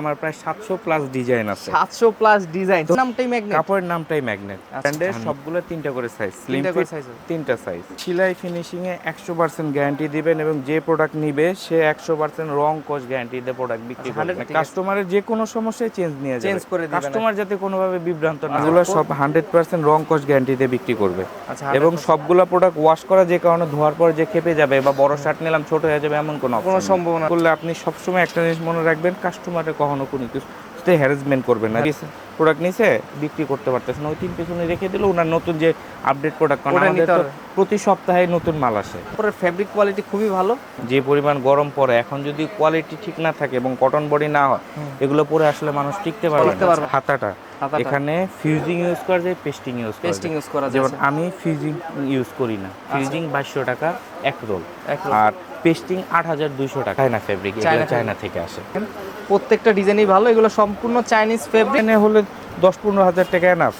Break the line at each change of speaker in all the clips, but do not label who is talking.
আমার প্রায় সাতশো প্লাস ডিজাইন আছে।
সাতশো প্লাস ডিজাইন নামটাই ম্যাগনেট
কাপড়ের নামটাই ম্যাগনেট ব্র্যান্ডের সবগুলো তিনটা করে সাইজ স্লিম ফিট তিনটা সাইজ সেলাই ফিনিশিং এ একশো পার্সেন্ট গ্যারান্টি দিবেন এবং যে প্রোডাক্ট নিবে সে একশো পার্সেন্ট রং কোচ গ্যারান্টি দিয়ে প্রোডাক্ট বিক্রি
আচ্ছা, 100
করবে কাস্টমারের যে কোনো সমস্যায় চেঞ্জ নিয়ে যাবে।
Change করে দিবেন
কাস্টমার যাতে কোনোভাবে বিভ্রান্ত না এগুলো সব হান্ড্রেড পার্সেন্ট রং কোচ গ্যারান্টি দিয়ে বিক্রি করবে।
আচ্ছা
এবং সবগুলো প্রোডাক্ট ওয়াশ করা যে কারণে ধোয়ার পর যে খেপে যাবে বা বড় শার্ট নিলাম ছোট হয়ে যাবে এমন কোনো
কোনো
option
সম্ভাবনা
করলে আপনি সবসময় একটা জিনিস মনে রাখবেন কাস্টমারের কখনো কোনো কিছুতে হ্যারাসমেন্ট করবেন না। প্রোডাক্ট নিছে বিক্রি করতে পারতেছেন ওই তিন পেছনে রেখে দিলে ওনার নতুন যে আপডেট প্রোডাক্ট। প্রতি সপ্তাহে নতুন মাল আসে।
কাপড়ের ফ্যাব্রিক কোয়ালিটি খুবই ভালো।
যে পরিমাণ গরম পড়ে এখন যদি কোয়ালিটি ঠিক না থাকে এবং কটন বডি না হয় এগুলো পরে আসলে মানুষ টিকতে পারবে না। হাতাটা। এখানে ফিউজিং ইউজ করা যায় পেস্টিং ইউজ
পেস্টিং ইউজ করা
যেমন আমি ফিউজিং ইউজ করি না। ফিউজিং বাইশশো টাকা এক রোল আর পেস্টিং আট হাজার দুইশো টাকা চায়না ফেব্রিক
চায়না
থেকে আসে।
প্রত্যেকটা ডিজাইনই ভালো এগুলো সম্পূর্ণ চাইনিজ ফেব্রিক
হলে দশ পনেরো হাজার টাকা এনাফ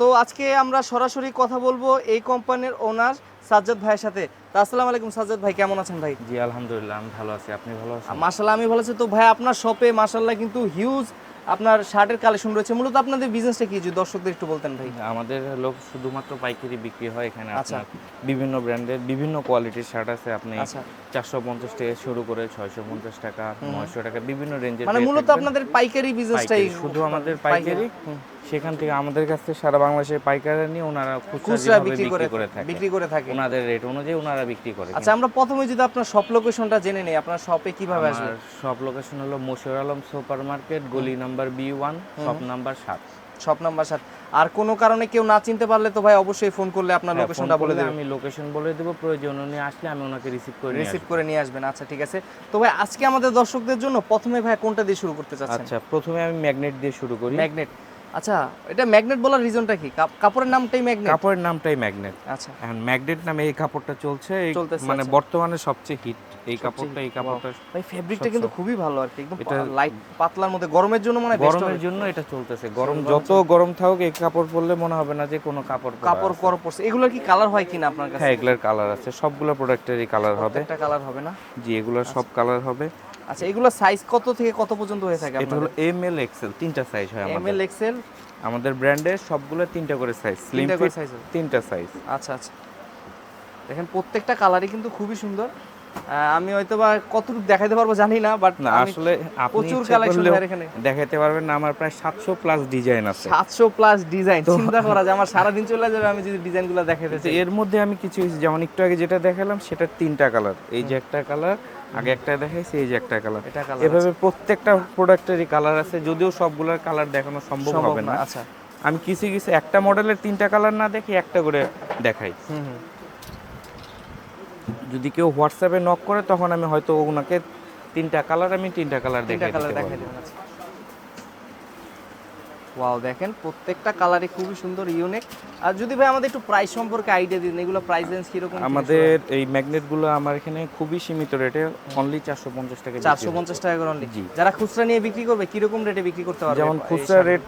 তো আজকে আমরা সরাসরি কথা বলব এই কোম্পানির ওনার সাজ্জাদ ভাইয়ের সাথে। তো আসসালামু আলাইকুম সাজ্জাদ ভাই কেমন আছেন ভাই?
জি আলহামদুলিল্লাহ আমি ভালো আছি আপনি ভালো আছেন?
মাশাল্লাহ আমি ভালো আছি। তো ভাই আপনার শপে মাশাল্লাহ কিন্তু হিউজ আপনার শার্টের কালেকশন রয়েছে মূলত আপনাদের বিজনেসটা কি? যদি দর্শকদের একটু বলতেন ভাই।
আমাদের লোক শুধুমাত্র পাইকারি বিক্রি হয় এখানে
আচ্ছা।
আপনার বিভিন্ন ব্র্যান্ডের বিভিন্ন কোয়ালিটির শার্ট আছে। আপনি
আচ্ছা।
চারশো পঞ্চাশ থেকে শুরু করে ছয়শো পঞ্চাশ টাকা নয়শো টাকা বিভিন্ন রেঞ্জের
মানে মূলত আপনাদের পাইকারি বিজনেসটাই
শুধু আমাদের পাইকারি। সেখান থেকে আমাদের কাছ থেকে সারা বাংলাদেশের পাইকারি নিয়ে ওনারা খুচরা
বিক্রি করে
থাকে
বিক্রি করে থাকে।
ওনাদের রেট অনুযায়ী ওনারা বিক্রি করে
আচ্ছা আমরা প্রথমে যদি আপনার শপ লোকেশনটা জেনে নেই আপনার শপে কীভাবে আসবে?
সব লোকেশন হলো মশিউর আলম সুপার মার্কেট গলি number B one shop number সাত।
শপ নাম্বার সাত। আর কোনো কারণে কেউ না চিনতে পারলে তো ভাই অবশ্যই ফোন করলে আপনার
হ্যাঁ,
লোকেশনটা বলে
করলে
দেবেন
আমি লোকেশন বলে দেবো প্রয়োজন উনি আসলে আমি ওনাকে রিসিভ করে
রিসিভ করে নিয়ে আসবেন আচ্ছা ঠিক আছে। তো ভাই আজকে আমাদের দর্শকদের জন্য প্রথমে ভাই কোনটা দিয়ে শুরু করতে। চাচ্ছেন?
আচ্ছা প্রথমে আমি ম্যাগনেট দিয়ে শুরু করি।
ম্যাগনেট আচ্ছা এটা ম্যাগনেট বলার রিজনটা কি? কাপড়ের নামটাই ম্যাগনেট?
কাপড়ের নামটাই ম্যাগনেট।
আচ্ছা।
এখন ম্যাগনেট নামে এই কাপড়টা চলছে মানে
আচ্ছা।
বর্তমানে সবচেয়ে হিট এই কাপড়টা এই কাপড়টা
ভাই ফেব্রিকটা কিন্তু খুবই ভালো আর কি একদম লাইট পাতলার মধ্যে গরমের জন্য মনে হয়
গরমের জন্য এটা চলতেছে। গরম যত গরম থাকুক এই কাপড় পরলে মনে হবে না যে কোনো কাপড়
কাপড়। কর পড়ছে এগুলোর কি কালার হয় কিনা আপনার কাছে?
হ্যাঁ এগুলোর কালার আছে। সবগুলো প্রোডাক্টেরই কালার হবে।
একটা কালার হবে না?
জি এগুলোর সব কালার হবে।
আচ্ছা এগুলো সাইজ কত থেকে কত পর্যন্ত হয়ে থাকে
এটা হলো এম এল এক্সেল তিনটা সাইজ হয় আমাদের।
এম এল এক্সেল
আমাদের ব্র্যান্ডের সবগুলো তিনটা করে সাইজ স্লিম ফিট
সাইজ
তিনটা সাইজ
আচ্ছা আচ্ছা। দেখেন প্রত্যেকটা কালারই কিন্তু খুবই সুন্দর। আমি হয়তো বা কতটুকু দেখাইতে পারব জানি না বাট
না আসলে
প্রচুর কালেকশন এখানে।
দেখাতে পারবেন না আমার প্রায় সাতশো প্লাস ডিজাইন আছে।
সাতশো প্লাস ডিজাইন চিন্তা করা যায় আমার সারাদিন চলে যাবে আমি যদি ডিজাইনগুলো দেখাতে চাই।
এর মধ্যে আমি কিছু কিছু যেমন একটু আগে যেটা দেখালাম সেটা তিনটা কালার এই যে একটা কালার আগে একটা দেখাইছি এই যে একটা কালার
এটা কালার
এভাবে প্রত্যেকটা প্রোডাক্টেরই কালার আছে যদিও সবগুলোর কালার দেখানো সম্ভব হবে
না। আচ্ছা।
আমি কিছু কিছু একটা মডেলের তিনটা কালার না দেখি একটা করে দেখাই। যদি কেউ হোয়াটসঅ্যাপে নক করে তখন আমি হয়তো ওনাকে তিনটা কালার আমি তিনটা কালার
তিনটা
দেখাই
কালার দেখাই আচ্ছা। ওয়াও দেখেন প্রত্যেকটা কালারই খুবই সুন্দর ইউনিক আর যদি ভাই আমাদের একটু প্রাইস সম্পর্কে আইডিয়া দিন এগুলো প্রাইস রেঞ্জ কীরকম
আমাদের এই ম্যাগনেটগুলো আমার এখানে খুবই সীমিত রেটে অনলি চারশো পঞ্চাশ টাকা
চারশো। পঞ্চাশ টাকা করে।
জি।
যারা খুচরা নিয়ে বিক্রি করবে কীরকম রেটে বিক্রি করতে পারবে?
যেমন খুচরা রেট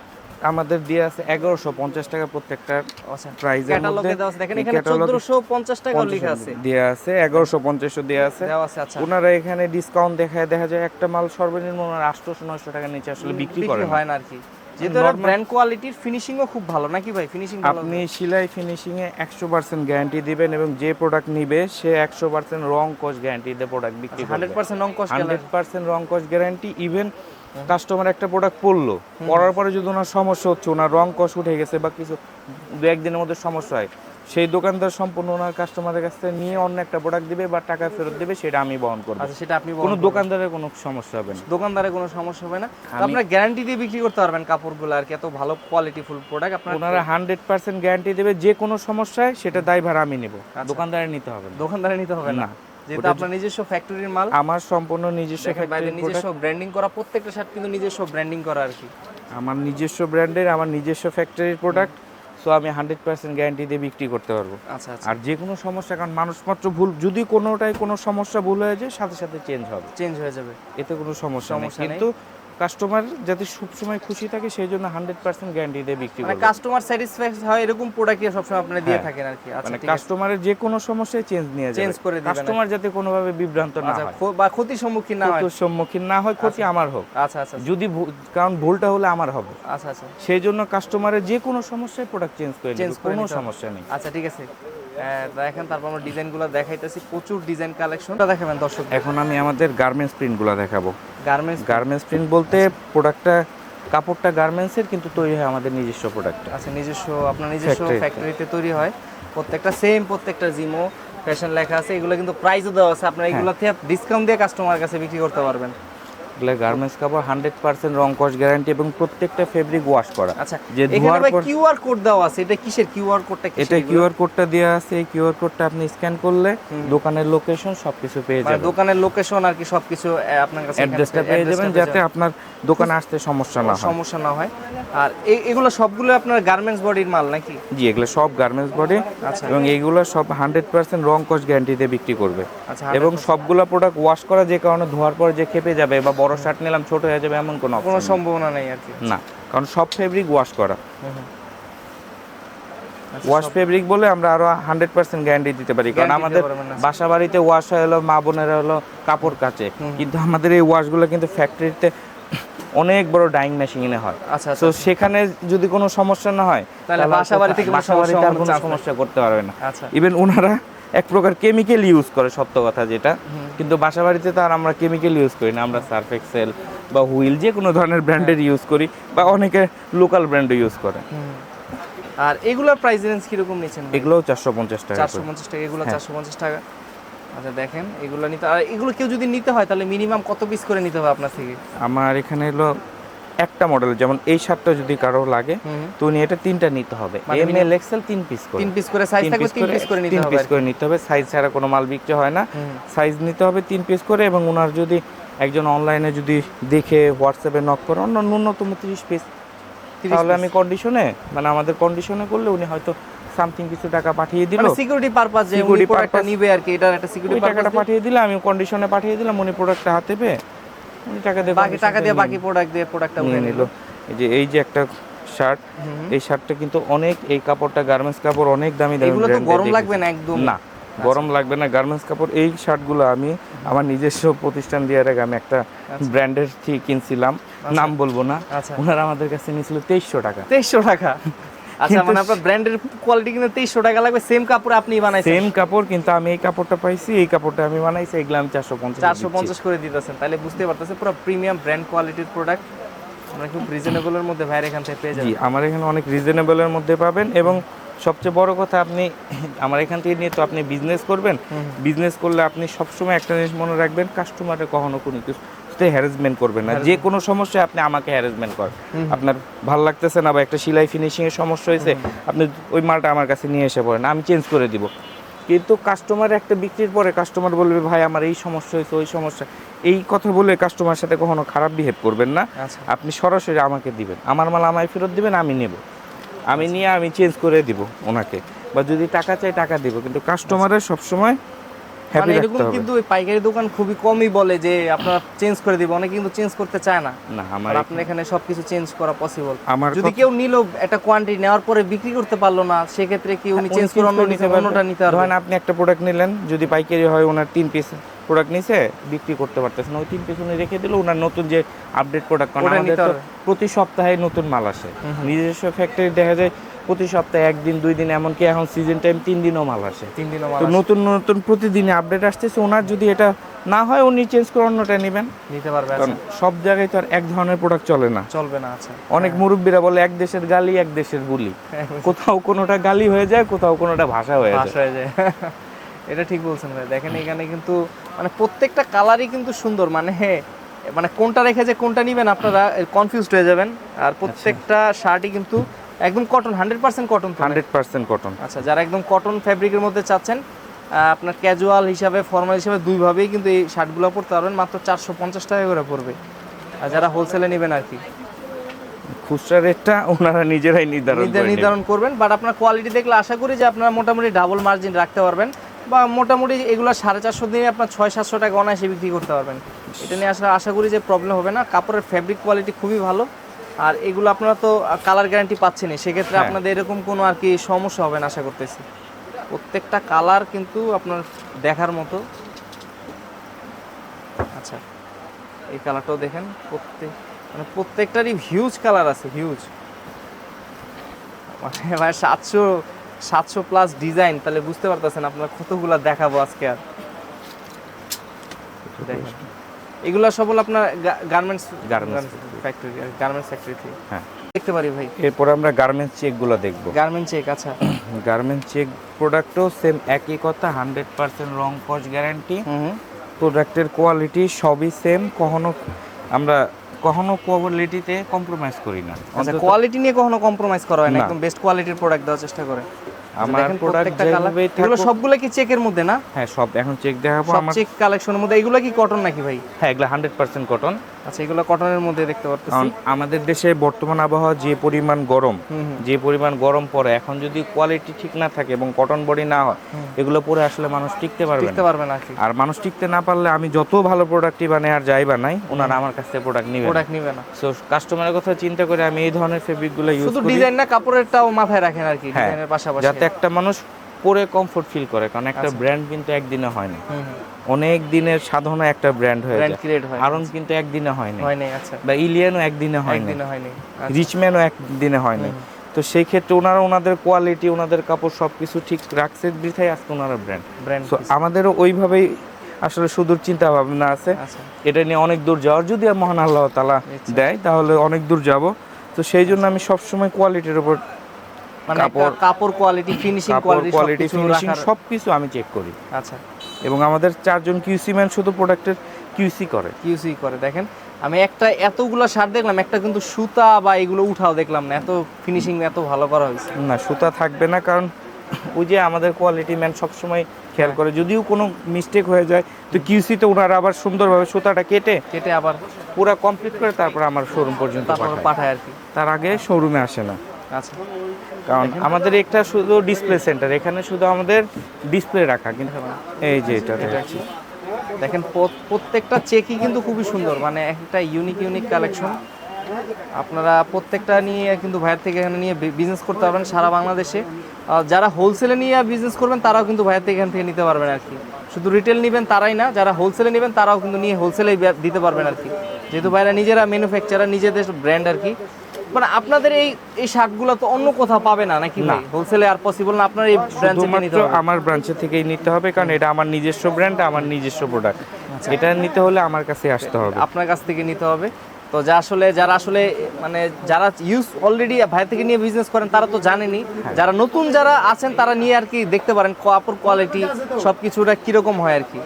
আমাদের দিয়ে আছে এগারোশো পঞ্চাশ টাকা প্রত্যেকটা
আচ্ছা
প্রাইজের
ক্যাটালগে
মধ্যে।
দেখেন এখানে চোদ্দশো পঞ্চাশ টাকা লেখা আছে।
দেওয়া আছে এগারোশো পঞ্চাশও দেওয়া আছে।
আচ্ছা।
ওনারা এখানে ডিসকাউন্ট দেখায় দেখা যায় একটা মাল সর্বনিম্ন আটশোশো নয়শো টাকার নিচে আসলে বিক্রি করে
হয় না আর কি। যেহেতু ব্র্যান্ড কোয়ালিটির ফিনিশিংও খুব ভালো। নাকি ভাই? ফিনিশিং ভালো
আপনি সেলাই ফিনিশিং এ একশো পার্সেন্ট গ্যারান্টি দিবেন এবং যে প্রোডাক্ট নিবে সে একশো পার্সেন্ট রং কস্ট গ্যারান্টি দিয়ে প্রোডাক্ট বিক্রি
হান্ড্রেড
করবে।
পার্সেন্ট অঙ্ক
হান্ড্রেড পার্সেন্ট রং কস্ট গ্যারান্টি ইভেন কাস্টমার একটা প্রোডাক্ট পরলো পরার পরে যদি ওনার সমস্যা হচ্ছে ওনার রং কষ উঠে গেছে বা কিছু দু একদিনের মধ্যে সমস্যা হয় সেই দোকানদার সম্পূর্ণ ওনার কাস্টমারের কাছ থেকে নিয়ে অন্য একটা প্রোডাক্ট দিবে বা টাকা ফেরত দেবে সেটা আমি বহন করব।
আচ্ছা সেটা আপনি
কোনো দোকানদারের কোনো সমস্যা হবে না।
দোকানদারের কোনো সমস্যা হবে না। আপনার গ্যারান্টি দিয়ে বিক্রি করতে পারবেন কাপড়গুলো আর কি এত ভালো কোয়ালিটি ফুল প্রোডাক্ট আপনার
ওনারা হান্ড্রেড পার্সেন্ট গ্যারান্টি দেবে যে কোনো সমস্যায় সেটা দায়ভার আমি নেব। দোকানদারে নিতে হবে না।
দোকানদারে নিতে হবে না। যেহেতু আপনার নিজস্ব ফ্যাক্টরির মাল।
আমার সম্পূর্ণ নিজস্ব factory
নিজস্ব ব্র্যান্ডিং করা প্রত্যেকটা শার্ট কিন্তু নিজস্ব ব্র্যান্ডিং করা আর কি।
আমার নিজস্ব ব্র্যান্ডের আমার নিজস্ব ফ্যাক্টরির প্রোডাক্ট সো আমি হান্ড্রেড পার্সেন্ট গ্যারান্টি দিয়ে বিক্রি করতে পারব।
আচ্ছা আচ্ছা।
আর যে কোনো সমস্যা কারণ মানুষ মাত্র ভুল যদি কোনোটাই কোনো সমস্যা ভুল হয়ে যায় সাথে সাথে চেঞ্জ হবে।
চেঞ্জ হয়ে যাবে।
এতে কোনো সমস্যা
সমস্যা নেই।
কিন্তু কাস্টমার যাতে সবসময় খুশি থাকে সেই জন্য হান্ড্রেড পার্সেন্ট গ্যারান্টি দিয়ে বিক্রি
মানে কাস্টমার স্যাটিসফ্যাকশন হয় এরকম প্রোডাক্ট সবসময় আপনারা দিয়ে
হ্যাঁ।
থাকেন আর কি? আচ্ছা
মানে কাস্টমারের যে কোনো সমস্যায় চেঞ্জ নিয়ে যাবে।
Change করে দিবেন
কাস্টমার যাতে কোনোভাবে বিভ্রান্ত না
আচ্ছা
হয়।
বা ক্ষতির সম্মুখীন না হয়।
ক্ষতির সম্মুখীন না হয় ক্ষতি আমার হোক।
আচ্ছা আচ্ছা
যদি কারণ ভুলটা হলে আমার হবে।
আচ্ছা আচ্ছা।
সেই জন্য কাস্টমারের যে কোনো সমস্যায় প্রোডাক্ট চেঞ্জ করে
করে
কোনো সমস্যা নেই।
আচ্ছা ঠিক আছে। দেখেন তারপর আমরা ডিজাইনগুলো দেখাইতেছি। প্রচুর ডিজাইন কালেকশন। দেখাবেন দর্শক।
এখন আমি আমাদের গার্মেন্টস প্রিন্টগুলো দেখাবো।
গার্মেন্টস
গার্মেন্টস প্রিন্ট বলতে প্রোডাক্টটা কাপড়টা গার্মেন্টসের কিন্তু তৈরি হয় আমাদের নিজস্ব প্রোডাক্ট।
আচ্ছা নিজস্ব আপনার নিজস্ব। ফ্যাক্টরিতে তৈরি হয়। প্রত্যেকটা সেম প্রত্যেকটা জিমো ফ্যাশন লেখা আছে। এগুলো কিন্তু প্রাইসও দেওয়া আছে। আপনারা। এগুলো থেকে ডিসকাউন্ট দিয়ে কাস্টমার কাছে বিক্রি করতে পারবেন।
এগুলো গার্মেন্টস কাপড় হান্ড্রেড পার্সেন্ট রং কস গ্যারান্টি এবং প্রত্যেকটা ফেব্রিক ওয়াশ করা।
আচ্ছা
যে ধোয়ার পর
কিউআর কোড দেওয়া আছে এটা কিসের কিউআর কোডটা কি
এটা কিউআর কোডটা দেওয়া আছে এই কিউআর কোডটা আপনি স্ক্যান করলে দোকানের লোকেশন সবকিছু পেয়ে
মানে
যাবেন।
দোকানের লোকেশন আর কি সবকিছু আপনার কাছে
অ্যাড্রেসটা পেয়ে যাবেন যাতে আপনার দোকানে আসতে সমস্যা না হয়।
সমস্যা না হয়। আর এগুলো সবগুলো আপনার গার্মেন্টস বডির মাল নাকি?
জি এগুলো সব গার্মেন্টস বডি
আচ্ছা।
এবং এইগুলো সব হান্ড্রেড পার্সেন্ট রং কস গ্যারান্টিতে বিক্রি করবে।
আচ্ছা
এবং সবগুলো প্রোডাক্ট ওয়াশ করা যে কারণে ধোয়ার পর যে খেপে যাবে বা বড় শার্ট নিলাম ছোট হয়ে যাবে এমন কোনো
কোনো সম্ভাবনা নেই আর কি।
না কারণ সব ফেব্রিক ওয়াশ করা।
আচ্ছা,
ওয়াশ ফেব্রিক বলে আমরা আরও হান্ড্রেড পার্সেন্ট গ্যারান্টি দিতে পারি কারণ আমাদের
আচ্ছা।
বাসা বাড়িতে ওয়াশ হয় হলো মা বোনেরা হলো কাপড় কাচে। কিন্তু আমাদের এই ওয়াশগুলো কিন্তু ফ্যাক্টরিতে অনেক বড় ডাইং মেশিনে হয়।
আচ্ছা
তো
আচ্ছা।
সেখানে যদি কোনো সমস্যা না হয়
তাহলে বাসা বাড়িতে কোনো
বাসা বাড়িতে আর
সমস্যা
কোনো সমস্যা করতে পারবে না।
আচ্ছা।
ইভেন ওনারা এক প্রকার কেমিক্যাল ইউজ করে সত্য কথা যেটা। কিন্তু বাসা বাড়িতে তো আর আমরা কেমিক্যাল ইউজ করি না আমরা সার্ফ এক্সেল বা হুইল যে কোনো ধরনের ব্র্যান্ডের ইউজ করি বা অনেকে লোকাল ব্র্যান্ড ইউজ করে।
আর এগুলোর প্রাইস রেঞ্জ কীরকম নিচ্ছেন
এগুলোও চারশো পঞ্চাশ টাকা
চারশো। পঞ্চাশ টাকা এগুলো
হ্যাঁ।
চারশো পঞ্চাশ টাকা। আচ্ছা দেখেন এগুলো নিতে আর এগুলো কেউ যদি নিতে হয় তাহলে মিনিমাম কত পিস করে নিতে হবে আপনার থেকে?
আমার এখানে হলো একটা মডেল যেমন এই শার্টটা যদি কারও লাগে তো উনি এটা তিনটা নিতে হবে। এম এল এক্সেল তিন পিস করে।
তিন পিস করে সাইজ থাকবে তিন পিস করে নিতে হবে তিন পিস
করে নিতে হবে। সাইজ ছাড়া কোনো মাল বিক্রি হয় না। সাইজ নিতে হবে তিন পিস করে এবং ওনার যদি একজন অনলাইনে যদি দেখে হোয়াটসঅ্যাপে নক করে অন্য ন্যূনতম তিরিশ পিস
30
তাহলে আমি কন্ডিশনে মানে আমাদের কন্ডিশনে করলে উনি হয়তো সামথিং কিছু টাকা পাঠিয়ে দিল।
সিকিউরিটি পারপাস যে উনি প্রোডাক্টটা নিবে আর কি এটার একটা সিকিউরিটি
টাকাটা পাঠিয়ে দিলে আমি কন্ডিশনে পাঠিয়ে দিলাম উনি প্রোডাক্টটা হাতে পেয়ে টাকা দিয়ে
বাকি টাকা দিয়ে বাকি প্রোডাক্ট দিয়ে প্রোডাক্টটা উঠে
নিল। যে এই যে একটা শার্ট এই শার্টটা কিন্তু অনেক এই কাপড়টা গার্মেন্টস কাপড় অনেক দামি দামি
এগুলো তো গরম লাগবে না একদম?
না গরম লাগবে না। গার্মেন্টস কাপড় এই শার্টগুলো আমি আমার নিজস্ব প্রতিষ্ঠান দিয়ে আগে আমি একটা ব্র্যান্ডের থেকে কিনছিলাম। নাম বলব না।
আচ্ছা।
ওনারা আমাদের কাছে নিয়েছিল তেইশশো টাকা।
তেইশশো টাকা? আচ্ছা মানে আপনার ব্র্যান্ডের কোয়ালিটি কিন্তু টাকা লাগবে সেম কাপড় আপনি বানাইছেন।
সেম কাপড় কিন্তু আমি এই কাপড়টা পাইছি এই কাপড়টা আমি বানাইছি এগুলো আমি চারশো পঞ্চাশ
চারশো পঞ্চাশ করে দিতেছেন তাহলে বুঝতে পারতেছেন পুরো প্রিমিয়াম ব্র্যান্ড কোয়ালিটির প্রোডাক্ট আমরা খুব রিজনেবলের মধ্যে ভাইয়ের এখান থেকে পেয়ে
জি আমার এখানে অনেক রিজনেবলের মধ্যে পাবেন এবং সবচেয়ে বড় কথা আপনি আমার এখান থেকে নিয়ে তো আপনি বিজনেস করবেন। বিজনেস করলে আপনি সবসময় একটা জিনিস মনে রাখবেন কাস্টমারে কখনো কোনো কিছুতে হ্যারাসমেন্ট করবেন না। যে কোনো সমস্যায় আপনি আমাকে হ্যারাসমেন্ট করেন। আপনার ভালো লাগতেছে না বা একটা সেলাই ফিনিশিং এর সমস্যা হয়েছে আপনি ওই মালটা আমার কাছে নিয়ে এসে পড়েন আমি চেঞ্জ করে দিব। কিন্তু কাস্টমার একটা বিক্রির পরে কাস্টমার বলবে ভাই আমার এই সমস্যা হয়েছে ওই সমস্যা। এই কথা বলে কাস্টমার সাথে কখনো খারাপ বিহেভ করবেন না।
আচ্ছা।
আপনি সরাসরি আমাকে দিবেন। আমার মাল আমায় ফেরত দিবেন আমি নেব। আমি নিয়ে আমি চেঞ্জ করে দিব ওনাকে। বা যদি টাকা চাই টাকা দিব। কিন্তু কাস্টমারের সবসময় হ্যাপি
এরকম
রাখতে হবে।
কিন্তু পাইকারি দোকান খুবই কমই বলে যে আপনারা চেঞ্জ করে দিবে। অনেকে কিন্তু চেঞ্জ করতে চায় না।
না আমার
আপনার এখানে সবকিছু চেঞ্জ করা পসিবল
আমার
যদি কেউ নিল একটা কোয়ান্টিটি নেওয়ার পরে বিক্রি করতে পারল না সেক্ষেত্রে কি উনি চেঞ্জ করে অন্য নিতে অন্যটা নিতে
ধরেন
পারবেন
আপনি একটা প্রোডাক্ট নিলেন যদি পাইকারি হয় ওনার তিন পিস প্রোডাক্ট নিছে বিক্রি করতে পারতেছেন ওই তিন পিস উনি রেখে দিল ওনার নতুন যে আপডেট প্রোডাক্ট আমাদের প্রতি সপ্তাহে নতুন মাল আসে। নিজস্ব ফ্যাক্টরি দেখা যায় প্রতি সপ্তাহে একদিন দুই দিন এমনকি এখন সিজন টাইম তিন দিনও মাল আসে।
তিন দিনও
তো
মাল
নতুন নতুন প্রতিদিনই আপডেট আসতেছে। ওনার যদি এটা না হয় উনি চেঞ্জ করে অন্যটা নেবেন।
নিতে পারবে আচ্ছা।
সব জায়গায় তো আর এক ধরনের প্রোডাক্ট চলে না।
চলবে না আচ্ছা।
অনেক মুরব্বীরা বলে এক দেশের গালি এক দেশের বুলি। কোথাও কোনোটা গালি হয়ে যায় কোথাও কোনোটা ভাষা হয়ে যায়।
হয়ে যায়। এটা ঠিক বলছেন ভাই। দেখেন এখানে কিন্তু মানে প্রত্যেকটা কালারই কিন্তু সুন্দর। মানে মানে কোনটা রেখে যে কোনটা নিবেন আপনারা কনফিউজড হয়ে যাবেন। আর প্রত্যেকটা শার্টই কিন্তু একদম cotton hundred percent cotton
hundred percent cotton
আচ্ছা যারা একদম কটন ফ্যাব্রিকের মধ্যে চাচ্ছেন আপনার ক্যাজুয়াল হিসাবে ফর্মাল হিসাবে দুইভাবেই কিন্তু এই শার্টগুলো পড়তে পারবেন মাত্র চারশো পঞ্চাশ টাকা করে পড়বে। আর যারা হোলসেলে নেবেন আর কি।
খুচরা রেটটা ওনারা নিজেরাই নির্ধারণ
নির্ধারণ- নির্ধারণ করবেন বাট আপনার কোয়ালিটি দেখলে আশা করি যে আপনারা মোটামুটি ডাবল মার্জিন রাখতে পারবেন বা মোটামুটি এগুলো সাড়ে চারশো দিনে আপনার ছয় সাতশো টাকা অনায়াসে বিক্রি করতে পারবেন। এটা নিয়ে আসলে আশা করি যে প্রবলেম হবে না। কাপড়ের ফ্যাব্রিক কোয়ালিটি খুবই ভালো। আর এগুলো আপনারা তো কালার গ্যারান্টি পাচ্ছেনই। সেক্ষেত্রে
হ্যাঁ।
আপনাদের এরকম কোনো আর কি সমস্যা হবে না আশা করতেছি। প্রত্যেকটা কালার কিন্তু আপনার দেখার মতো। আচ্ছা এই কালারটাও দেখেন। প্রত্যেক মানে প্রত্যেকটারই হিউজ কালার আছে হিউজ মানে ভাই সাতশো সাতশো প্লাস ডিজাইন তাহলে বুঝতে পারতেছেন আপনার কতগুলা দেখাবো আজকে আর। দেখেন। এগুলা সব হলো আপনার garments
Garments
factory garments factory থেকে।
হ্যাঁ।
দেখতে পারি ভাই।
এরপর আমরা গার্মেন্টস চেকগুলো দেখব।
গার্মেন্ট চেক আচ্ছা।
গার্মেন্টস চেক প্রোডাক্টও সেম একই কথা হান্ড্রেড পার্সেন্ট রং কস গ্যারান্টি প্রোডাক্টের কোয়ালিটি সবই সেম কখনো আমরা কখনো কোয়ালিটিতে কম্প্রোমাইজ করি না।
আচ্ছা কোয়ালিটি নিয়ে কখনো কম্প্রোমাইজ করা হয় না। একদম বেস্ট কোয়ালিটির প্রোডাক্ট দেওয়ার চেষ্টা করে।
আমার
দেখেন
প্রোডাক্ট
কালার এগুলো সবগুলো কি চেকের মধ্যে না?
হ্যাঁ সব এখন চেক দেখাবো আমার।
চেক কালেকশনের মধ্যে এগুলো কি কটন নাকি ভাই?
হ্যাঁ এগুলো হান্ড্রেড পার্সেন্ট কটন
আচ্ছা এগুলো কটনের মধ্যে দেখতে
কারণ আমাদের দেশে বর্তমান আবহাওয়া যে পরিমাণ গরম যে পরিমাণ গরম পড়ে এখন যদি কোয়ালিটি ঠিক না থাকে এবং কটন বডি না হয় এগুলো পরে আসলে মানুষ টিকতে পারবে না।
পারবে না
আর মানুষ টিকতে না পারলে আমি যত ভালো প্রোডাক্টই বানাই আর যাই বানাই ওনারা আমার কাছ থেকে প্রোডাক্ট নিবে
প্রোডাক্ট নিবে না।
সো কাস্টমারের কথা চিন্তা করে আমি এই ধরনের ফেব্রিকগুলো ইউজ
শুধু ডিজাইন না কাপড়েরটাও মাথায় রাখেন আর কি
হ্যাঁ,
ডিজাইনের পাশাপাশি।
যাতে একটা মানুষ পরে কমফোর্ট ফিল করে কারণ একটা
আচ্ছা।
ব্র্যান্ড কিন্তু একদিনে হয় না। অনেক দিনের সাধনা একটা ব্র্যান্ড হয়ে যায়।
ক্রিয়েট হয়।
আরন কিন্তু একদিনে হয়নি।
হয় নাই আচ্ছা।
বা ইলিয়ানও একদিনে হয়নি।
হয়নি আচ্ছা।
রিচম্যানও একদিনে হয়নি। তো সেই ক্ষেত্রে ওনারা ওনাদের কোয়ালিটি ওনাদের কাপড় সব কিছু ঠিক রাখছে বিথায় আজকে ওনারা ব্র্যান্ড
ব্র্যান্ড
আমাদেরও ওইভাবেই আসলে সুদূর চিন্তা ভাবনা আছে।
আচ্ছা।
এটা নিয়ে অনেক দূর যাওয়ার যদি মহান আল্লাহ তালা
আচ্ছা।
দেয় তাহলে অনেক দূর যাব। তো সেই জন্য আমি সবসময় কোয়ালিটির উপর
মানে
কাপড়-
কাপড় কোয়ালিটি ফিনিশিং কোয়ালিটি সবকিছু
ফিনিশিং সব কিছু আমি চেক করি।
আচ্ছা।
এবং আমাদের চারজন কিউসি ম্যান শুধু প্রোডাক্টের কিউসি করে।
কিউসি করে দেখেন। আমি একটা এতগুলো শার্ট দেখলাম একটা কিন্তু সুতা বা এগুলো উঠাও দেখলাম না এত ফিনিশিং এত ভালো করা হয়েছে।
না সুতা থাকবে না কারণ ওই যে আমাদের কোয়ালিটি ম্যান সবসময় খেয়াল করে যদিও কোনো মিস্টেক হয়ে যায় তো কিউসিতে ওনারা আবার সুন্দরভাবে সুতাটা কেটে
কেটে আবার
পুরো কমপ্লিট করে তারপর আমার শোরুম পর্যন্ত পাঠায়।
আর কি।
তার আগে শোরুমে আসে না।
আচ্ছা
কারণ আমাদের একটা শুধু ডিসপ্লে সেন্টার এখানে শুধু আমাদের ডিসপ্লে রাখা, কিন্তু এই যে এটা
দেখেন। প্রত্যেকটা চেকই কিন্তু খুবই সুন্দর মানে একটা ইউনিক ইউনিক কালেকশন আপনারা প্রত্যেকটা নিয়ে কিন্তু ভাইয়ের থেকে এখানে নিয়ে বিজনেস করতে পারবেন সারা বাংলাদেশে। যারা হোলসেলে নিয়ে বিজনেস করবেন, তারাও কিন্তু ভাইয়ের থেকে এখান থেকে নিতে পারবেন আর কি। শুধু রিটেল নেবেন তারাই না, যারা হোলসেলে নেবেন, তারাও কিন্তু নিয়ে হোলসেলে দিতে পারবেন আর কি। যেহেতু ভাইরা নিজেরা ম্যানুফ্যাকচারার নিজেদের ব্র্যান্ড আর কি। মানে আপনাদের এই এই শার্টগুলো তো অন্য কোথাও পাবে না নাকি ভাই? হোলসেলে আর পসিবল না আপনার এই থেকে নিতে হবে?
আমার ব্রাঞ্চে থেকেই নিতে হবে কারণ এটা আমার নিজস্ব ব্র্যান্ড আমার নিজস্ব প্রোডাক্ট
আচ্ছা।
এটা নিতে হলে আমার কাছে আসতে হবে।
আপনার কাছ থেকে নিতে হবে। তো যা আসলে যারা আসলে মানে যারা ইউজ অলরেডি ভাই থেকে নিয়ে বিজনেস করেন তারা তো জানেনই। যারা নতুন যারা আছেন তারা নিয়ে আর কি দেখতে পারেন কাপড় কোয়ালিটি সব কিছুটা কীরকম হয় আর কি।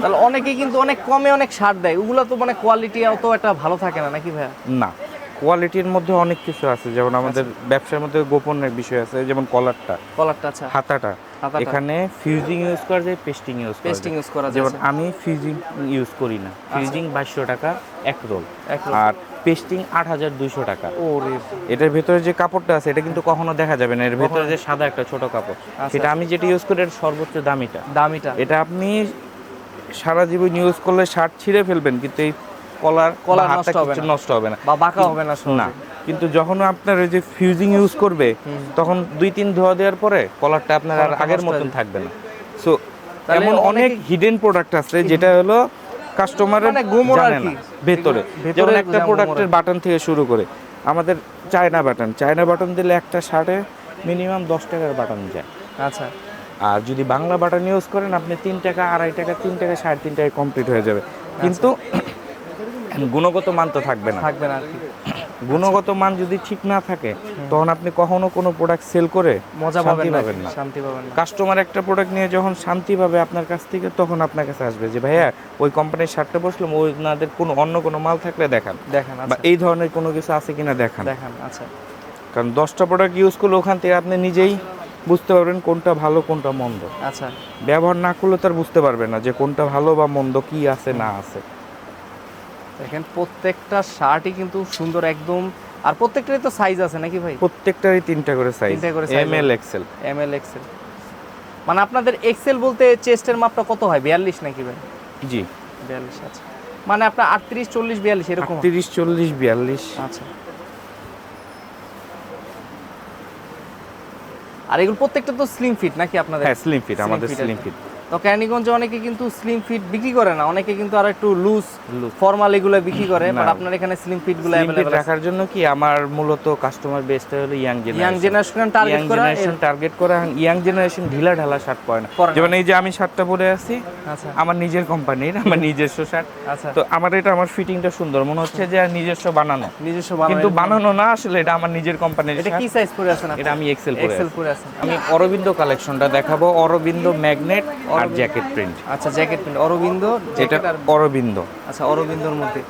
তাহলে অনেকেই কিন্তু অনেক কমে অনেক ছাড় দেয়। ওগুলো তো মানে কোয়ালিটি অত একটা ভালো থাকে না নাকি ভাইয়া?
না। কোয়ালিটির মধ্যে অনেক কিছু আছে যেমন আমাদের ব্যবসার মধ্যে গোপনের বিষয় আছে যেমন কলারটা।
কলারটা আচ্ছা।
হাতাটা। এখানে ফিউজিং ইউজ করা যায় পেস্টিং ইউজ করা
পেস্টিং ইউজ করা
যায়
যেমন
আমি ফিউজিং ইউজ করি না। ফিউজিং বাইশশো টাকা এক রোল। আর পেস্টিং আট হাজার দুইশো টাকা। এটার ভেতরে যে কাপড়টা আছে এটা কিন্তু কখনো দেখা যাবে না। এর ভেতরে যে সাদা একটা ছোট কাপড়
আচ্ছা।
সেটা আমি যেটা ইউজ করি এটা সর্বোচ্চ দামিটা।
দামিটা।
এটা আপনি সারা জীবন ইউজ করলে শার্ট ছিঁড়ে ফেলবেন কিন্তু এই কলার
কলার নষ্ট হবে না।
নষ্ট হবে না।
বা বাঁকা হবে না
না কিন্তু যখন আপনার ওই যে ফিউজিং ইউজ করবে তখন দুই তিন ধোয়া দেওয়ার পরে কলারটা আপনার আর আগের মতন থাকবে না। সো এমন অনেক হিডেন প্রোডাক্ট আছে যেটা হলো কাস্টমারের
মানে গুমর আর
জানে
কি।
না ভেতরে। যেমন একটা প্রোডাক্টের বাটন থেকে শুরু করে আমাদের চায়না বাটন চায়না বাটন দিলে একটা শার্টে মিনিমাম দশ টাকার বাটন যায়।
আচ্ছা।
আর যদি বাংলা বাটন ইউজ করেন আপনি তিন টাকা আড়াই টাকা তিন টাকা সাড়ে তিন টাকায় কমপ্লিট হয়ে যাবে। কিন্তু গুণগত মান তো থাকবে না।
থাকবে না আর কি।
গুণগত মান যদি ঠিক না থাকে তখন আপনি কখনো কোনো প্রোডাক্ট সেল করে
মজা পাবেন না শান্তি পাবেন না।
কাস্টমার একটা প্রোডাক্ট নিয়ে যখন শান্তি পাবে আপনার কাছ থেকে তখন আপনার কাছে আসবে যে ভাইয়া ওই কোম্পানির শার্টটা বসলাম ওই ওনাদের কোনো অন্য কোনো মাল থাকলে দেখান।
দেখেন
বা
আচ্ছা।
এই ধরনের কোনো কিছু আছে কিনা দেখান।
দেখান আচ্ছা।
কারণ দশটা প্রোডাক্ট ইউজ করলে ওখান থেকে আপনি নিজেই বুঝতে পারবেন কোনটা ভালো কোনটা মন্দ।
আচ্ছা।
ব্যবহার না করলে তার বুঝতে পারবে না যে কোনটা ভালো বা মন্দ কি আছে না আছে।
দেখেন প্রত্যেকটা শার্টই কিন্তু সুন্দর একদম। আর প্রত্যেকটারই তো সাইজ আছে নাকি ভাই?
প্রত্যেকটারই তিনটা করে সাইজ
তিনটা করে
M L XL
M L XL মানে আপনাদের এক্সেল বলতে চেস্টের মাপটা কত হয়? বিয়াল্লিশ নাকি ভাই?
জি।
বিয়াল্লিশ আচ্ছা। মানে আপনার আটত্রিশ চল্লিশ বিয়াল্লিশ এরকম? হয়?
তিরিশ চল্লিশ বিয়াল্লিশ।
আচ্ছা। আর এগুলো প্রত্যেকটা তো স্লিম ফিট নাকি আপনাদের?
হ্যাঁ স্লিম ফিট আমাদের স্লিম ফিট
তো ক্যানিগঞ্জে অনেকে কিন্তু স্লিম ফিট বিক্রি করে না অনেকে কিন্তু আর একটু লুজ। ফর্মাল এগুলো বিক্রি করে বাট। আপনার এখানে স্লিম ফিটগুলো আছে।
রাখার জন্য কি আমার মূলত কাস্টমার বেসটা হলো young
young
generation
generation target
young generation target করা ইয়াং জেনারেশন ঢিলা ঢালা শার্ট পরে না। যেমন এই যে আমি শার্টটা পরে আছি
আচ্ছা।
আমার নিজের কোম্পানির আমার নিজস্ব শার্ট
আচ্ছা।
তো আমার এটা আমার ফিটিংটা সুন্দর। মনে হচ্ছে যে নিজস্ব বানানো।
নিজস্ব
কিন্তু
বানানো
বানানো না আসলে এটা আমার নিজের কোম্পানির
এটা কি সাইজ পরে আছেন
এটা আমি এক্সেল পরে
এক্সেল পরে আছেন।
আমি অরবিন্দ কালেকশনটা দেখাবো। অরবিন্দ ম্যাগনেট আর জ্যাকেট প্রিন্ট।
আচ্ছা জ্যাকেট প্রিন্ট। অরবিন্দ
এটা অরবিন্দ।
আচ্ছা অরবিন্দর মধ্যে।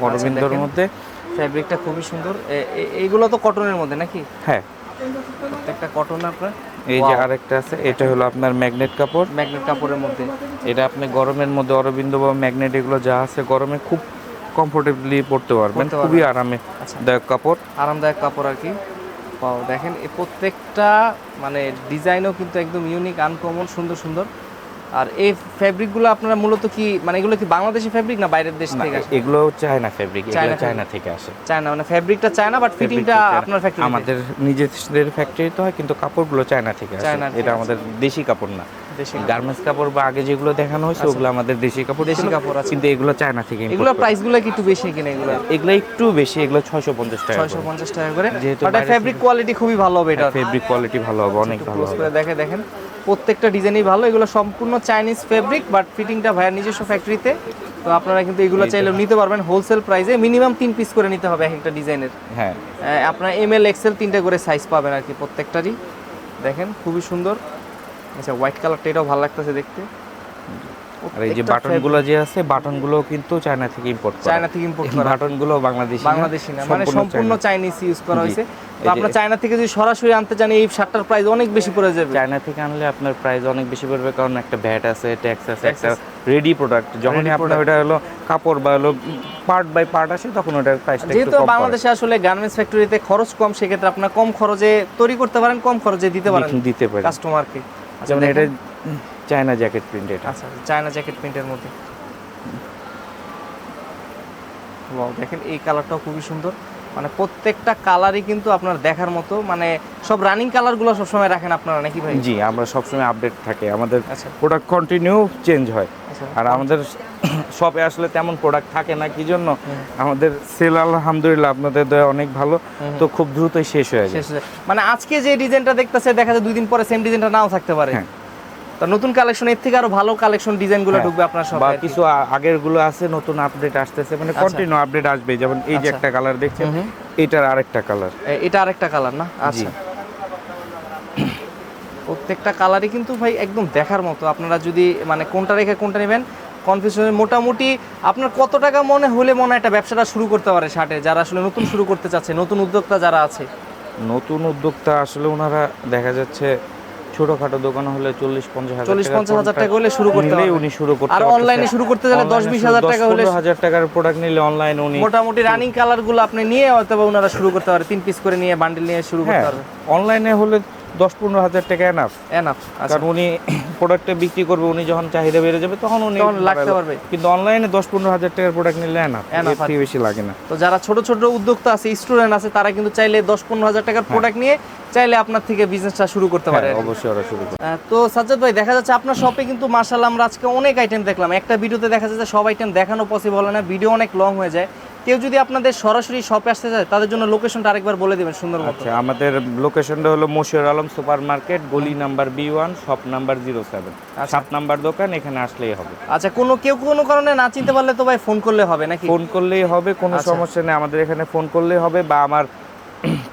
অরবিন্দর মধ্যে।
ফ্যাব্রিকটা খুবই সুন্দর। এ- এ- এইগুলো তো কটনের মধ্যে নাকি?
হ্যাঁ।
প্রত্যেকটা কটন আপনার?
এই যে আরেকটা আছে এটা হলো আপনার ম্যাগনেট কাপড়।
ম্যাগনেট কাপড়ের মধ্যে।
এটা আপনি গরমের মধ্যে অরবিন্দ বা ম্যাগনেট এগুলো যা আছে গরমে খুব কমফোর্টেবলি পড়তে পারবেন। খুবই আরামে
আচ্ছা।
দায়ক কাপড়।
আরামদায়ক কাপড় আর কি। পাও দেখেন এই প্রত্যেকটা মানে ডিজাইনও কিন্তু একদম ইউনিক আনকমন সুন্দর সুন্দর। আর এই ফ্যাব্রিকগুলো আপনারা মূলত কি মানে এগুলো কি বাংলাদেশি ফ্যাব্রিক না বাইরের দেশ থেকে আসে?
এগুলো চায়না ফেব্রিক এগুলো
চায়না
চায়না থেকে আসে।
চায়না মানে ফ্যাব্রিকটা চায়না বাট ফিটিংটা আপনার ফ্যাক্টরি
আমাদের নিজেদের ফ্যাক্টরিতে হয় কিন্তু কাপড়গুলো চায়না থেকে আসে। এটা আমাদের দেশি কাপড় না।
দেশি
গার্মেন্টস কাপড় বা আগে যেগুলো দেখানো হয়েছে ওগুলো আমাদের দেশি কাপড়
দেশি কাপড় আছে।
কিন্তু এগুলো চায়না থেকে
এগুলো প্রাইসগুলো কি একটু বেশি কিনে এগুলো?
এগুলো একটু বেশি এগুলো ছয়শো পঞ্চাশ টাকা
ছয়শো পঞ্চাশ টাকা করে।
যেহেতু
ফ্যাব্রিক কোয়ালিটি খুবই ভালো হবে এটা।
ফেব্রিক কোয়ালিটি ভালো হবে অনেক ভালো হবে।
দেখে দেখেন। প্রত্যেকটা ডিজাইনই ভালো এগুলো সম্পূর্ণ চাইনিজ ফেব্রিক বাট ফিটিংটা ভাইয়ের নিজস্ব ফ্যাক্টরিতে তো আপনারা কিন্তু এগুলো চাইলেও নিতে পারবেন হোলসেল প্রাইসে মিনিমাম তিন পিস করে নিতে হবে এক একটা ডিজাইনের।
হ্যাঁ।
আপনার এম এল এক্সেল তিনটা করে সাইজ পাবেন আর কি প্রত্যেকটারই। দেখেন খুবই সুন্দর। আচ্ছা হোয়াইট কালারটা এটাও ভালো লাগতেছে দেখতে।
আর এই যে বাটনগুলো যে আছে বাটনগুলো কিন্তু চায়না থেকে ইম্পোর্ট করা।
চায়না থেকে ইম্পোর্ট করা।
বাটনগুলো বাংলাদেশি
বাংলাদেশি না মানে সম্পূর্ণ চাইনিজ ইউজ করা হয়েছে। তো আপনার চায়না থেকে যদি সরাসরি আনতে চান এই শার্টটার প্রাইস অনেক বেশি পড়ে যাবে।
চায়না থেকে আনলে আপনার প্রাইস অনেক বেশি পড়বে কারণ একটা ভ্যাট আছে ট্যাক্স আছে একটা রেডি প্রোডাক্ট যখন আপনার ওটা হলো কাপড় বা হলো পার্ট বাই পার্ট আসে তখন ওটার প্রাইসটা
যেহেতু বাংলাদেশে আসলে গার্মেন্টস ফ্যাক্টরিতে খরচ কম সেক্ষেত্রে আপনার কম খরচে তৈরি করতে পারেন কম খরচে দিতে পারেন
দিতে- দিতে পারে
কাস্টমারকে আচ্ছা
যেমন এটা। চায়না জ্যাকেট প্রিন্ট এটা
আচ্ছা চায়না জ্যাকেট প্রিন্টের মধ্যে। Wow, দেখেন এই কালারটাও খুবই সুন্দর। মানে প্রত্যেকটা কালারই কিন্তু আপনার দেখার মতো। মানে সব রানিং কালারগুলো সবসময় রাখেন আপনারা নাকি ভাই?
জি আমরা সবসময় আপডেট থাকে। আমাদের
আচ্ছা।
প্রোডাক্ট কন্টিনিউ চেঞ্জ হয়।
আচ্ছা।
আর আমাদের শপে আসলে তেমন প্রোডাক্ট থাকে না কি জন্য? আমাদের সেল আলহামদুলিল্লাহ আপনাদের দয়া অনেক ভালো। তো খুব দ্রুতই শেষ হয়ে যায়।
শেষ হয়ে যায়। মানে আজকে যে ডিজাইনটা দেখতেছে দেখা যায় দুই দিন পরে সেম ডিজাইনটা নাও থাকতে পারে।
হ্যাঁ।
তো নতুন কালেকশন এর থেকে আরও ভালো কালেকশন ডিজাইনগুলো
হ্যাঁ,
ঢুকবে আপনার সব
বা কিছু আগেরগুলো আছে নতুন আপডেট আসতেছে মানে
আচ্ছা।
কন্টিনিউ আপডেট আসবে যেমন এই যে
আচ্ছা।
একটা কালার দেখছেন। এটার আরেকটা কালার
এটা আরেকটা কালার না? আচ্ছা। প্রত্যেকটা কালারই কিন্তু ভাই একদম দেখার মতো। আপনারা যদি মানে কোনটা রেখে কোনটা নেবেন কনফিউশন মোটামুটি আপনার কত টাকা মনে হলে মনে হয় একটা ব্যবসাটা শুরু করতে পারে শার্টে যারা আসলে নতুন শুরু করতে চাচ্ছে নতুন উদ্যোক্তা যারা আছে?
নতুন উদ্যোক্তা আসলে ওনারা দেখা যাচ্ছে ছোটখাটো দোকান হলে চল্লিশ পঞ্চাশ
চল্লিশ পঞ্চাশ হাজার টাকা হলে শুরু করতে
উনি শুরু করতে
আর অনলাইনে শুরু করতে গেলে দশ বিশ হাজার টাকা হলে
হাজার টাকার প্রোডাক্ট নিলে অনলাইনে উনি
মোটামুটি রানিং কালারগুলো আপনি নিয়ে অথবা ওনারা শুরু করতে পারে। তিন পিস করে নিয়ে বান্ডিল নিয়ে শুরু করতে
হ্যাঁ
পারবে।
অনলাইনে হলে দশ পনেরো হাজার টাকা এনাফ
এনাফ আচ্ছা।
কারণ উনি প্রোডাক্টটা বিক্রি করবে উনি যখন চাহিদা বেড়ে যাবে তখন উনি
লাগতে পারবে।
কিন্তু অনলাইনে দশ পনেরো হাজার টাকার প্রোডাক্ট নিলে এনাফ থেকে
আর
বেশি লাগে না।
তো যারা ছোট ছোট উদ্যোক্তা আছে স্টুডেন্ট আছে তারা কিন্তু চাইলে দশ পনেরো হাজার টাকার প্রোডাক্ট নিয়ে চাইলে আপনার থেকে বিজনেসটা শুরু করতে পারে।
হ্যাঁ, অবশ্যই ওরা শুরু করে
তো সাজ্জাদ ভাই দেখা যাচ্ছে আপনার শপে কিন্তু মার্শাল আমরা আজকে অনেক আইটেম দেখলাম। একটা ভিডিওতে দেখা যাচ্ছে সব আইটেম দেখানো পসিবল হয় না ভিডিও অনেক লং হয়ে যায়। কেউ যদি আপনাদের সরাসরি শপে আসতে চায় তাদের জন্য লোকেশনটা আরেকবার বলে দেবেন সুন্দর মতো
আচ্ছা আমাদের লোকেশনটা হলো মশিউর আলম সুপার মার্কেট গলি number B one shop number zero seven সাত নাম্বার দোকান এখানে আসলেই হবে।
আচ্ছা কোনো কেউ কোনো কারণে না চিনতে পারলে তো ভাই ফোন করলে হবে নাকি?
ফোন করলেই হবে কোনো
আচ্ছা।
সমস্যা নেই আমাদের এখানে ফোন করলেই হবে বা আমার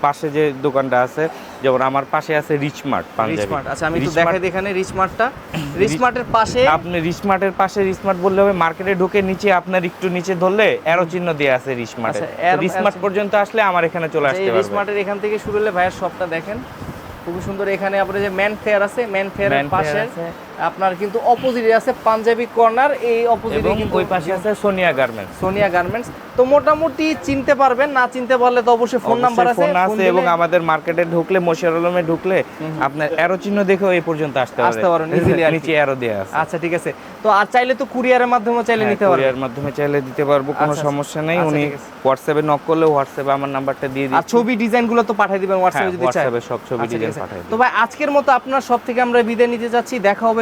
পাশে যে দোকানটা আছে যেমন আমার পাশে আছে রিচমার্ট
রিচমার্ট আচ্ছা আমি একটু দেখাই এখানে রিচমার্টটা রিচমার্টের পাশে
আপনি রিচমার্টের পাশে রিচমার্ট বললে হবে মার্কেটে ঢুকে নিচে আপনার একটু নিচে ধরলে এরো চিহ্ন দেওয়া আছে রিচমার্টে
আচ্ছা, arrow-
রিচমার্ট পর্যন্ত আসলে আমার এখানে চলে
এই
আসতে পারবে।
রিচমার্টের এখান থেকে শুরু হলে ভাইয়ের শপটা দেখেন। খুবই সুন্দর এখানে আপনার যে ম্যান ফেয়ার আছে ম্যান ফেয়ারের পাশে। আপনার কিন্তু অপোজিটে আছে পাঞ্জাবি কর্নার এই অপোজিটে কিন্তু
ওই পাশে আছে সোনিয়া গার্মেন্টস
সোনিয়া গার্মেন্টস তো মোটামুটি চিনতে পারবেন না চিনতে পারলে তো অবশ্যই ফোন নাম্বার আছে
ফোন আছে এবং আমাদের মার্কেটে ঢুকলে মশিয়ার আলমে ঢুকলে আপনার এরো চিহ্ন দেখেও এই পর্যন্ত আসতে পারে।
আসতে easily আর
নিচে এরো দেয়া আছে।
আচ্ছা ঠিক আছে। তো আর চাইলে তো কুরিয়ারের মাধ্যমে চাইলে
হ্যাঁ,
নিতে পারবেন।
courier মাধ্যমে চাইলে দিতে পারব কোনো
আচ্ছা,
সমস্যা নেই।
আচ্ছা,
উনি। হোয়াটসঅ্যাপে নক করলে হোয়াটসঅ্যাপে আমার নাম্বারটা দিয়ে
আর ছবি ডিজাইনগুলো তো পাঠিয়ে দিবেন হোয়াটসঅ্যাপে যদি চাই
হোয়াটসঅ্যাপে সব ছবি
আচ্ছা,
ডিজাইন
আছে।
পাঠাই
তো ভাই আজকের মতো আপনার সব থেকে আমরা বিদায় নিতে যাচ্ছি। দেখা হবে